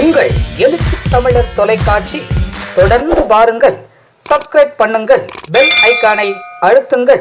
உங்கள் எழுச்சி தமிழர் தொலைக்காட்சி தொடர்ந்து பாருங்கள் சப்ஸ்கிரைப் பண்ணுங்கள். பெல் ஐகானை அழுத்துங்கள்.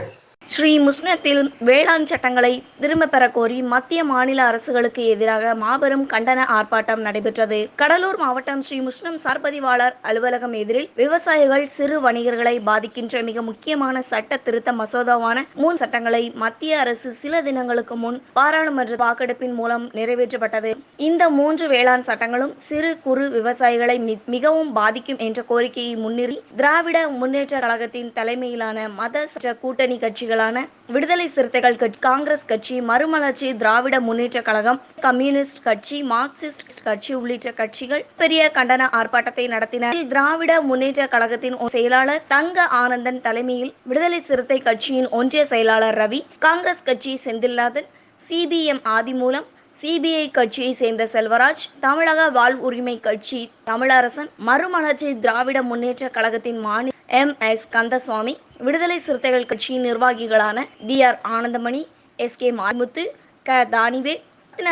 ஸ்ரீ முஸ்னத்தில் வேளாண் சட்டங்களை திரும்ப பெற கோரி மத்திய மாநில அரசுகளுக்கு எதிராக மாபெரும் கண்டன ஆர்ப்பாட்டம் நடைபெற்றது. கடலூர் மாவட்டம் ஸ்ரீ முஸ்னம் சார்பதிவாளர் அலுவலகம் எதிரில் விவசாயிகள் சிறு வணிகர்களை பாதிக்கின்ற மிக முக்கியமான சட்ட திருத்த மசோதாவான மூன்று சட்டங்களை மத்திய அரசு சில தினங்களுக்கு முன் பாராளுமன்ற வாக்கெடுப்பின் மூலம் நிறைவேற்றப்பட்டது. இந்த மூன்று வேளாண் சட்டங்களும் சிறு குறு விவசாயிகளை மி- மிகவும் பாதிக்கும் என்ற கோரிக்கையை முன்னிறுத்தி திராவிட முன்னேற்ற கழகத்தின் தலைமையிலான மத கூட்டணி கூட்டணி கட்சிகளான விடுதலை சிறுத்தைகள் கட்சி காங்கிரஸ் கட்சி மறுமலர்ச்சி திராவிட முன்னேற்ற கழகம் கம்யூனிஸ்ட் கட்சி மார்க்சிஸ்ட் கட்சி உள்ளிட்ட கட்சிகள் பெரிய கண்டன ஆர்ப்பாட்டத்தை நடத்தினர் திராவிட முன்னேற்ற கழகத்தின் செயலாளர் தங்க ஆனந்தன் தலைமையில் விடுதலை சிறுத்தை கட்சியின் ஒன்றிய செயலாளர் ரவி காங்கிரஸ் கட்சி செந்தில்நாதன் சிபிஎம் ஆதிமூலம் சிபிஐ கட்சியை சேர்ந்த செல்வராஜ் தமிழக வாழ்வுரிமை கட்சி தமிழரசன் மறுமலர்ச்சி திராவிட முன்னேற்ற கழகத்தின் மாநில எம். எஸ். கந்தசுவாமி விடுதலை சிறுத்தைகள் கட்சியின் நிர்வாகிகளான T. R. Anandamani S. K. Marimuthu க. தானிவே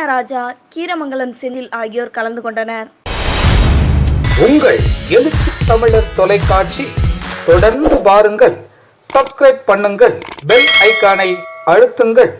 ராஜா கீரமங்கலம் செந்தில் ஆகியோர் கலந்து கொண்டனர். உங்கள் எழுச்சி தமிழர் தொலைக்காட்சி தொடர்ந்து பாருங்கள் சப்ஸ்கிரைப் பண்ணுங்கள் பெல் ஐக்கானை அழுத்துங்கள்.